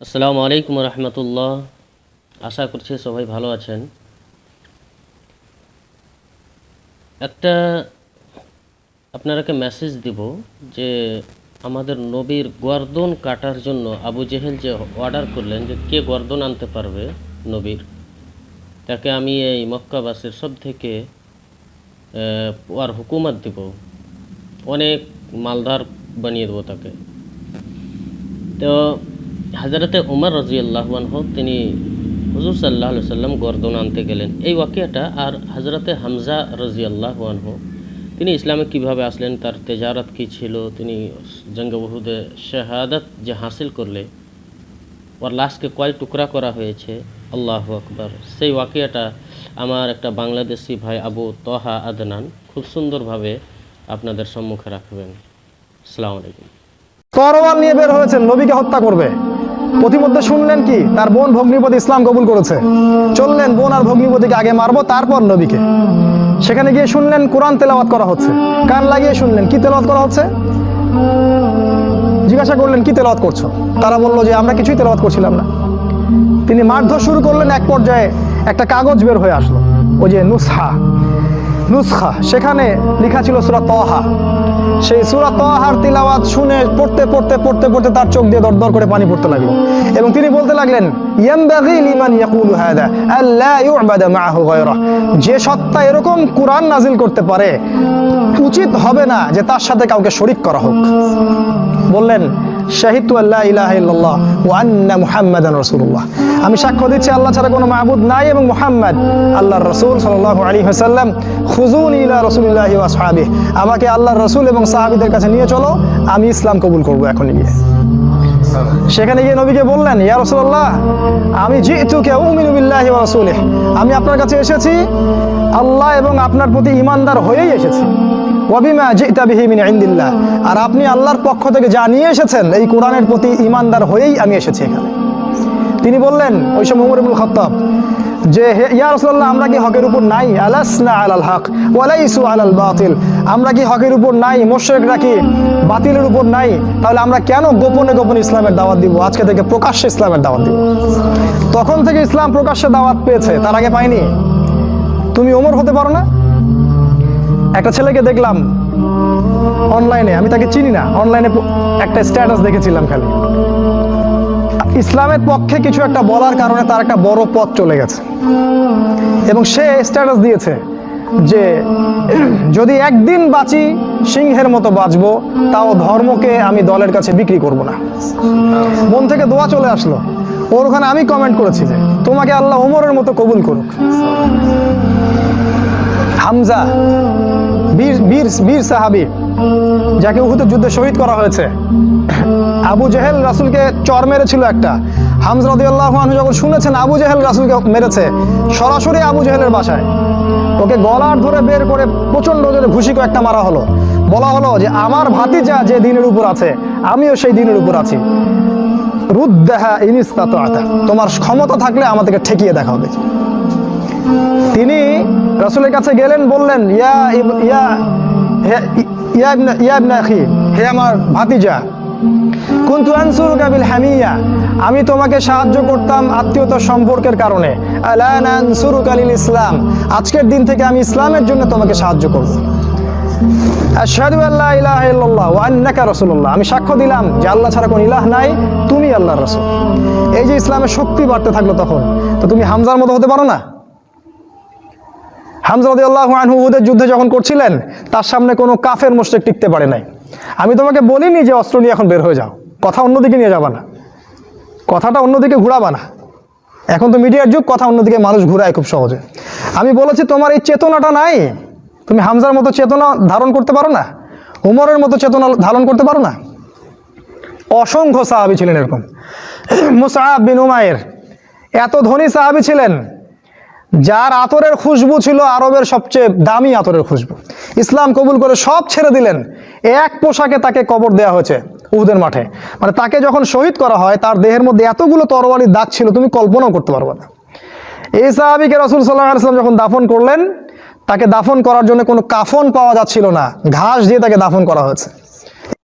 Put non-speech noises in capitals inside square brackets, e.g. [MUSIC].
আসসালামু আলাইকুম রহমতুল্লাহ। আশা করছি সবাই ভালো আছেন। একটা আপনারাকে মেসেজ দিব যে আমাদের নবীর গর্দন কাটার জন্য আবু জেহেল যে অর্ডার করলেন যে কে গর্দন আনতে পারবে নবীর, তাকে আমি এই মক্কাবাসের সব থেকে আর হুকুমত দিব। অনেক মালদার বানিয়ে দেবো তাকে। তো হাজরতে উমর রাজিয়াল্লাহ হোক তিনি হুজুর সাল্লাহ সাল্লাম গর্দন আনতে গেলেন। এই ওয়াকিয়াটা আর হজরতে হামজা রাজিয়াল্লাহ হোক তিনি ইসলামে কীভাবে আসলেন, তার তেজারত কী ছিল, তিনি জঙ্গবহুদে শাহাদত যে হাসিল করলে, ওর লাশকে কয় টুকরা করা হয়েছে? আল্লাহ আকবর। সেই ওয়াকিয়াটা আমার একটা বাংলাদেশি ভাই আবু তহা আদনান খুব সুন্দরভাবে আপনাদের সম্মুখে রাখবেন। আসসালামু আলাইকুম। তরোয়াল নিয়ে বের হয়েছেন, নবীকে হত্যা করবে। প্রতিমধ্যে শুনলেন কি? তার বোন ভগ্নিপতি ইসলাম কবুল করেছে। চললেন, বোন আর ভগ্নিপতিকে আগে মারবো, তারপর নবীকে। সেখানে গিয়ে শুনলেন, কোরআন তেলাওয়াত করা হচ্ছে। কান লাগিয়ে শুনলেন, কি তেলাওয়াত করা হচ্ছে? জিজ্ঞাসা করলেন, কি তেলাওয়াত করছ? তারা বলল যে, আমরা কিছুই তেলাওয়াত করছিলাম না। তিনি মারধর শুরু করলেন, এক পর্যায়ে একটা কাগজ বের হয়ে আসলো। ওই যে নুসহা নুসখা, সেখানে লেখা ছিল সুরা তহা সেই সুরা তহার তিলাওয়াত শুনে পড়তে পড়তে পড়তে পড়তে তার চোখ দিয়ে দরদর করে পানি পড়তে লাগল। এবং তিনি বলতে লাগলেন যে সত্তা এরকম কোরআন নাজিল করতে পারে, উচিত হবে না যে তার সাথে কাউকে শরিক করা হোক। আল্লাহ ওয়া আন্না আমি সাক্ষ্য দিচ্ছি, আল্লাহ ছাড়া কোনো মাহবুদ নাই এবং মুহাম্মদ আল্লাহর রাসূল সাল্লাল্লাহু আলাইহি ওয়াসাল্লাম। খুজুনি ইলা রাসূলিল্লাহি আমাকে আল্লাহর রাসূল এবং সাহাবীদের কাছে নিয়ে চলো, আমি ইসলাম কবুল করব এখন গিয়ে। সেখানে গিয়ে নবীকে বললেন, ইয়া রাসূলুল্লাহ, আমি উমিনু বিল্লাহি ওয়া রাসূলিহি। আমি আপনার কাছে এসেছি, আল্লাহ এবং আপনার প্রতি ঈমানদার হয়েই এসেছি। ওয়াবিমা জিতা বিহি মিন ইনদিল্লাহ। আর আপনি আল্লাহর পক্ষ থেকে যা নিয়ে এসেছেন, এই কোরআনের প্রতি ঈমানদার হয়েই আমি এসেছি এখানে। তিনি বললেন, ওই সময় উমর খাত্তাব, যে হে, ইয়া রাসূলুল্লাহ, আমরা কি হকের উপর নাই? আলাসনা আলাল হক, ওয়ালাইসু আলাল বাতিল। আমরা কি হকের উপর নাই? মুশরিকরা কি বাতিলের উপর নাই? তাহলে আমরা কেন গোপনে গোপনে ইসলামের দাওয়াত দিব? আজকে থেকে প্রকাশ্যে ইসলামের দাওয়াত দিব। তখন থেকে ইসলাম প্রকাশ্যে দাওয়াত পেয়েছে, তার আগে পাইনি তুমি ওমর হতে পারো না? একটা ছেলেকে দেখলাম অনলাইনে, আমি তাকে চিনি না, অনলাইনে একটা স্ট্যাটাস দেখেছিলাম খালি। ইসলামের পক্ষে কিছু একটা বলার কারণে তার একটা বড় পথ চলে গেছে। এবং সে স্ট্যাটাস দিয়েছে যে, যদি একদিন বাঁচি, সিংহের মতো বাঁচবো, তাও ধর্মকে আমি দলের কাছে বিক্রি করব না। মন থেকে দোয়া চলে আসলো। ওর ওখানে আমি কমেন্ট করেছি যে, তোমাকে আল্লাহ ওমরের মতো কবুল করুক। হামজা বীর বীর সাহাবি, যাকে উহুদের যুদ্ধে শহীদ করা হয়েছে। আবু জেহেল রাসুলকে চর মেরেছিল একটা। হামজা রাদিয়াল্লাহু যখন শুনেছেন আবু জেহেল রাসুলকে মেরেছে, সরাসরি আবু জেহেলের বাসায়। ওকে গলার ধরে বের করে প্রচণ্ড জোরে ঘুষি একটা মারা হলো। বলা হলো যে, আমার ভাতিজা যে দিনের উপর আছে, আমিও সেই দিনের উপর আছি। রুদ্দাহা ইনিস্তাতা তোমার ক্ষমতা থাকলে আমাদেরকে ঠেকিয়ে দেখা। হবে তিনি রাসূলের কাছে গেলেন, বললেন, ইয়া ইয়া আমি তোমাকে সাহায্য করতাম আত্মীয়তার সম্পর্কের কারণে। ইসলাম, আজকের দিন থেকে আমি ইসলামের জন্য তোমাকে সাহায্য করব। আমি সাক্ষ্য দিলাম যে আল্লাহ ছাড়া কোনো ইলাহ নাই, তুমি আল্লাহর রাসূল। এই যে ইসলামের শক্তি বাড়তে থাকল তখন, তো তুমি হামজার মতো হতে পারো না? হামজা রাদিয়াল্লাহু আনহু উহুদের যুদ্ধে যখন করছিলেন, তার সামনে কোনো কাফের মুশরিক টিকতে পারে নাই। আমি তোমাকে বলিনি যে অস্ত্র নিয়ে এখন বের হয়ে যাও। কথা অন্যদিকে নিয়ে যাবা না। কথাটা অন্যদিকে ঘুরাবা না। এখন তো মিডিয়ার যুগ, কথা অন্যদিকে মানুষ ঘুরায় খুব সহজে। আমি বলেছি, তোমার এই চেতনাটা নাই। তুমি হামজার মতো চেতনা ধারণ করতে পারো না? উমরের মতো চেতনা ধারণ করতে পারো না? অসংখ্য সাহাবি ছিলেন এরকম। [CLEARS THROAT] মুসাহাব বিন উমায়ের এত ধনী সাহাবি ছিলেন যার আতরের খুশবু ছিল আরবের সবচেয়ে দামি আতরের খুশবু। ইসলাম কবুল করে সব ছেড়ে দিলেন। এক পোশাকে তাকে কবর দেওয়া হয়েছে উহুদের মাঠে। মানে তাকে যখন শহীদ করা হয়, তার দেহের মধ্যে এতগুলো তরবারির দাগ ছিল, তুমি কল্পনাও করতে পারবে না। এই সাহাবিকে রসুল সাল্লাহ আসলাম যখন দাফন করলেন, তাকে দাফন করার জন্য কোনো কাফন পাওয়া যাচ্ছিল না। ঘাস দিয়ে তাকে দাফন করা হয়েছে।